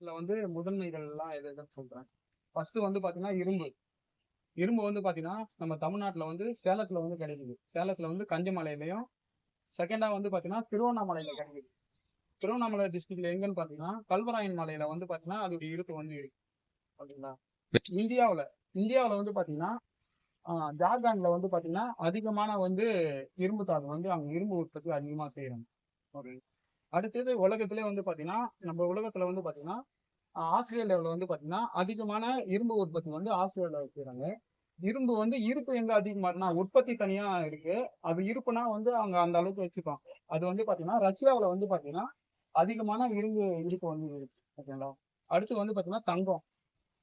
இதுல வந்து முதன்மைகள் எல்லாம் எது எதுன்னு சொல்றேன். ஃபர்ஸ்ட் வந்து பாத்தீங்கன்னா இரும்பு. இரும்பு வந்து பாத்தீங்கன்னா நம்ம தமிழ்நாட்டுல வந்து சேலத்துல வந்து கிடைக்குது. சேலத்துல வந்து கஞ்சமலையிலையும் செகண்டா வந்து பாத்தீங்கன்னா திருவண்ணாமலையில கிடைக்குது. திருவண்ணாமலை டிஸ்ட்ரிக்ட்ல எங்கன்னு பாத்தீங்கன்னா கல்வராயன் மலையில வந்து பாத்தீங்கன்னா அதோட இருப்பு வந்து இருக்கு. ஓகேங்களா இந்தியாவுல இந்தியாவுல வந்து பாத்தீங்கன்னா ஜார்க்கண்ட்ல வந்து பாத்தீங்கன்னா அதிகமான வந்து இரும்பு தாது வந்து அங்க இரும்பு உற்பத்தி அதிகமா செய்யறாங்க ஓகே அடுத்தது உலகத்திலே வந்து பார்த்தீங்கன்னா நம்ம உலகத்தில் வந்து பார்த்தீங்கன்னா ஆஸ்திரேலியாவில் வந்து பார்த்தீங்கன்னா அதிகமான இரும்பு உற்பத்தி வந்து ஆஸ்திரேலியாவில் செய்யறாங்க இரும்பு வந்து இருப்பு எங்க அதிகமா உற்பத்தி தனியா இருக்கு. அது இருப்புனா வந்து அவங்க அந்த அளவுக்கு வச்சுப்பாங்க. அது வந்து பாத்தீங்கன்னா ரஷ்யாவில் வந்து பாத்தீங்கன்னா அதிகமான இரும்பு இருப்பு வந்து இருக்கு. ஓகேங்களா அடுத்து வந்து பாத்தீங்கன்னா தங்கம்.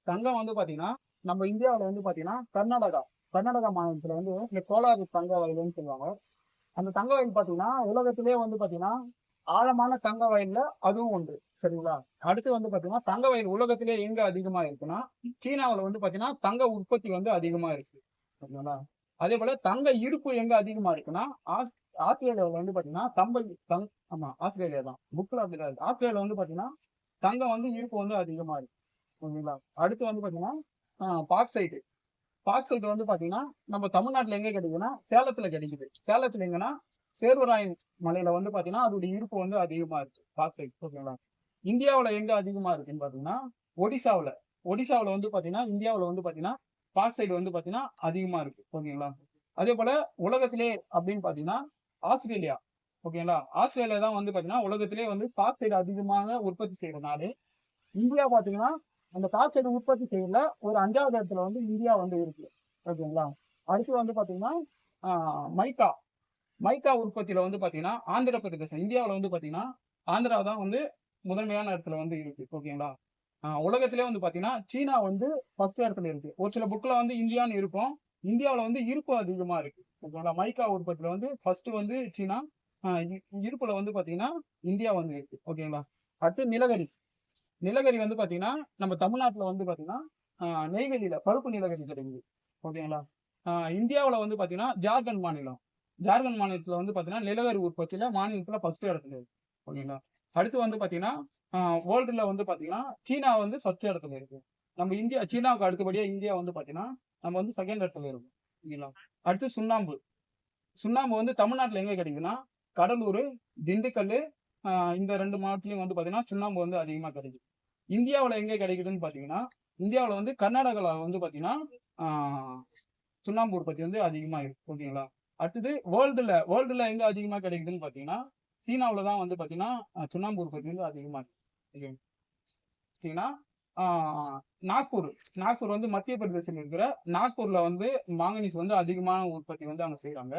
தங்கம் வந்து பாத்தீங்கன்னா நம்ம இந்தியாவில் வந்து பாத்தீங்கன்னா கர்நாடகா. கர்நாடகா மாநிலத்துல வந்து இந்த கோலார் தங்க வயலுன்னு சொல்லுவாங்க. அந்த தங்க வயல் பாத்தீங்கன்னா உலகத்திலேயே வந்து பாத்தீங்கன்னா ஆழமான தங்க வயல்ல அதுவும் உண்டு சரிங்களா? அடுத்து வந்து பாத்தீங்கன்னா தங்க வயல் உலகத்திலே எங்க அதிகமா இருக்குன்னா சீனாவில் வந்து பாத்தீங்கன்னா தங்க உற்பத்தி வந்து அதிகமா இருக்கு சரிங்களா? அதே போல தங்க இருப்பு எங்க அதிகமா இருக்குன்னா ஆஸ்திரேலியாவில் வந்து பாத்தீங்கன்னா தம்ப தங் ஆமா ஆஸ்திரேலியா தான் புக்ல அப்படிதான் ஆஸ்திரேலியா வந்து பாத்தீங்கன்னா தங்கம் வந்து இருப்பு வந்து அதிகமா இருக்கு ஓகேங்களா அடுத்து வந்து பாத்தீங்கன்னா பாக்சைட்டு. பாக்சைட் வந்து பாத்தீங்கன்னா நம்ம தமிழ்நாட்டுல எங்க கிடைக்குதுன்னா சேலத்துல கிடைக்குது. சேலத்துல எங்கன்னா சேர்வராயன் மலையில வந்து பாத்தீங்கன்னா அதோட இருப்பு வந்து அதிகமா இருக்கு. பாக்சைட் ஓகேங்களா? இந்தியாவில் எங்க அதிகமா இருக்குன்னு பாத்தீங்கன்னா ஒடிசாவுல. ஒடிசாவுல வந்து பாத்தீங்கன்னா இந்தியாவுல வந்து பாத்தீங்கன்னா பாக்சைடு வந்து பாத்தீங்கன்னா அதிகமா இருக்கு. ஓகேங்களா? அதே போல உலகத்திலே அப்படின்னு பாத்தீங்கன்னா ஆஸ்திரேலியா. ஓகேங்களா? ஆஸ்திரேலியா தான் வந்து பாத்தீங்கன்னா உலகத்திலே வந்து பாக்சைடு அதிகமாக உற்பத்தி செய்யற நாடு இந்தியா பாத்தீங்கன்னா அந்த காய்ச்சல் உற்பத்தி செய்யல ஒரு அஞ்சாவது இடத்துல வந்து இந்தியா வந்து இருக்கு. ஓகேங்களா அடுத்து வந்து பாத்தீங்கன்னா ஆஹ் மைக்கா மைக்கா உற்பத்தியில வந்து பாத்தீங்கன்னா ஆந்திர பிரதேசம் இந்தியாவுல வந்து பாத்தீங்கன்னா ஆந்திரா தான் வந்து முதன்மையான இடத்துல வந்து இருக்கு. ஓகேங்களா ஆஹ் உலகத்திலே வந்து பாத்தீங்கன்னா சீனா வந்து ஃபர்ஸ்ட் இடத்துல இருக்கு. ஒரு சில புக்ல வந்து இந்தியான்னு இருக்கும். இந்தியாவுல வந்து இருப்பு அதிகமா இருக்கு. ஓகேங்களா மைக்கா உற்பத்தியில வந்து ஃபர்ஸ்ட் வந்து சீனா ஆஹ் இருப்புல வந்து பாத்தீங்கன்னா இந்தியா வந்து இருக்கு. ஓகேங்களா அடுத்து நிலக்கரி நிலக்கரி வந்து பாத்தீங்கன்னா நம்ம தமிழ்நாட்டுல வந்து பாத்தீங்கன்னா ஆஹ் நெய்வேலியில பருப்பு நிலக்கரி கிடைக்குது. ஓகேங்களா? ஆஹ் இந்தியாவுல வந்து பாத்தீங்கன்னா ஜார்க்கண்ட் மாநிலம். ஜார்க்கண்ட் மாநிலத்துல வந்து பாத்தீங்கன்னா நிலக்கரி உற்பத்தியில மாநிலத்துல ஃபர்ஸ்ட் இடத்துல இருக்கு. ஓகேங்களா? அடுத்து வந்து பாத்தீங்கன்னா வேர்ல்டுல வந்து பாத்தீங்கன்னா சீனா வந்து ஃபர்ஸ்ட் இடத்துல இருக்கு. நம்ம இந்தியா சீனாவுக்கு அடுத்தபடியா இந்தியா வந்து பாத்தீங்கன்னா நம்ம வந்து செகண்ட் இடத்துல இருக்கும் ஓகேங்களா? அடுத்து சுண்ணாம்பு. சுண்ணாம்பு வந்து தமிழ்நாட்டுல எங்கே கிடைக்குதுன்னா கடலூர் திண்டுக்கல் ஆஹ் இந்த ரெண்டு மாவட்டத்திலயும் வந்து பாத்தீங்கன்னா சுண்ணாம்பு வந்து அதிகமா கிடைக்கும் இந்தியாவில் எங்கே கிடைக்குதுன்னு பாத்தீங்கன்னா இந்தியாவில் வந்து கர்நாடகாவில் வந்து பாத்தீங்கன்னா ஆஹ் சுண்ணாம்பு உற்பத்தி வந்து அதிகமாக இருக்கு ஓகேங்களா? அடுத்தது வேர்ல்டுல வேர்ல்டுல எங்க அதிகமா கிடைக்குதுன்னு பாத்தீங்கன்னா சீனாவுல தான் வந்து பாத்தீங்கன்னா சுண்ணாம்பு உற்பத்தி வந்து அதிகமா இருக்கு ஓகே. ஆஹ் நாக்பூர் நாக்பூர் வந்து மத்திய பிரதேசத்தில் இருக்கிற நாக்பூர்ல வந்து மாங்கனீஸ் வந்து அதிகமான உற்பத்தி வந்து அங்க செய்கிறாங்க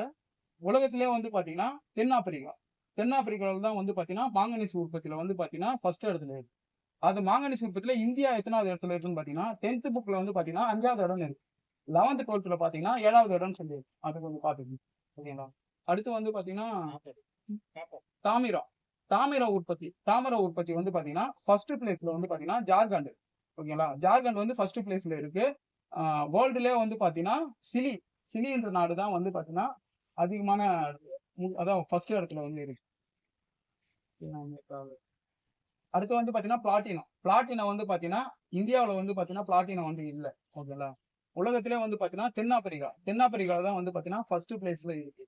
உலகத்திலே வந்து பாத்தீங்கன்னா தென்னாப்பிரிக்கா தென்னாப்பிரிக்காவில் தான் வந்து பாத்தீங்கன்னா மாங்கனீஸ் உற்பத்தியில வந்து பார்த்தீங்கன்னா ஃபர்ஸ்ட் இடத்துல இருக்கு. அது மாங்கனீஸ் உற்பத்தியில இந்தியா எத்தனாவது இடத்துல இருக்குன்னு பாத்தீங்கன்னா டென்த் புக்ல வந்து பாத்தீங்கன்னா அஞ்சாவது இடம் இருக்கு. லெவன்த் டுவெல்த்ல பாத்தீங்கன்னா ஏழாவது இடம்னு சொல்லி அது கொஞ்சம் பாத்துக்கணும் ஓகேங்களா அடுத்து வந்து பாத்தீங்கன்னா தாமிரம் தாமிர உற்பத்தி. தாமிர உற்பத்தி வந்து பாத்தீங்கன்னா ஃபர்ஸ்ட் பிளேஸ்ல வந்து பாத்தீங்கன்னா ஜார்க்கண்ட். ஓகேங்களா? ஜார்க்கண்ட் வந்து ஃபர்ஸ்ட் பிளேஸ்ல இருக்கு. வேர்ல்டுல வந்து பாத்தீங்கன்னா சிலி. சிலின்ற நாடுதான் நாடு தான் வந்து பாத்தீங்கன்னா அதிகமான மு- அதான் ஃபர்ஸ்ட் இடத்துல வந்து இருக்கு. அடுத்து வந்து பாத்தீங்கன்னா பிளாட்டினம் பிளாட்டினம் வந்து பாத்தீங்கன்னா இந்தியாவுல வந்து பாத்தீங்கன்னா பிளாட்டினம் வந்து இல்ல. ஓகேங்களா உலகத்திலே வந்து பாத்தீங்கன்னா தென்னாப்பிரிக்கா. தென்னாப்பிரிக்கா தான் வந்து பாத்தீங்கன்னா ஃபர்ஸ்ட் பிளேஸ்ல இருக்கு.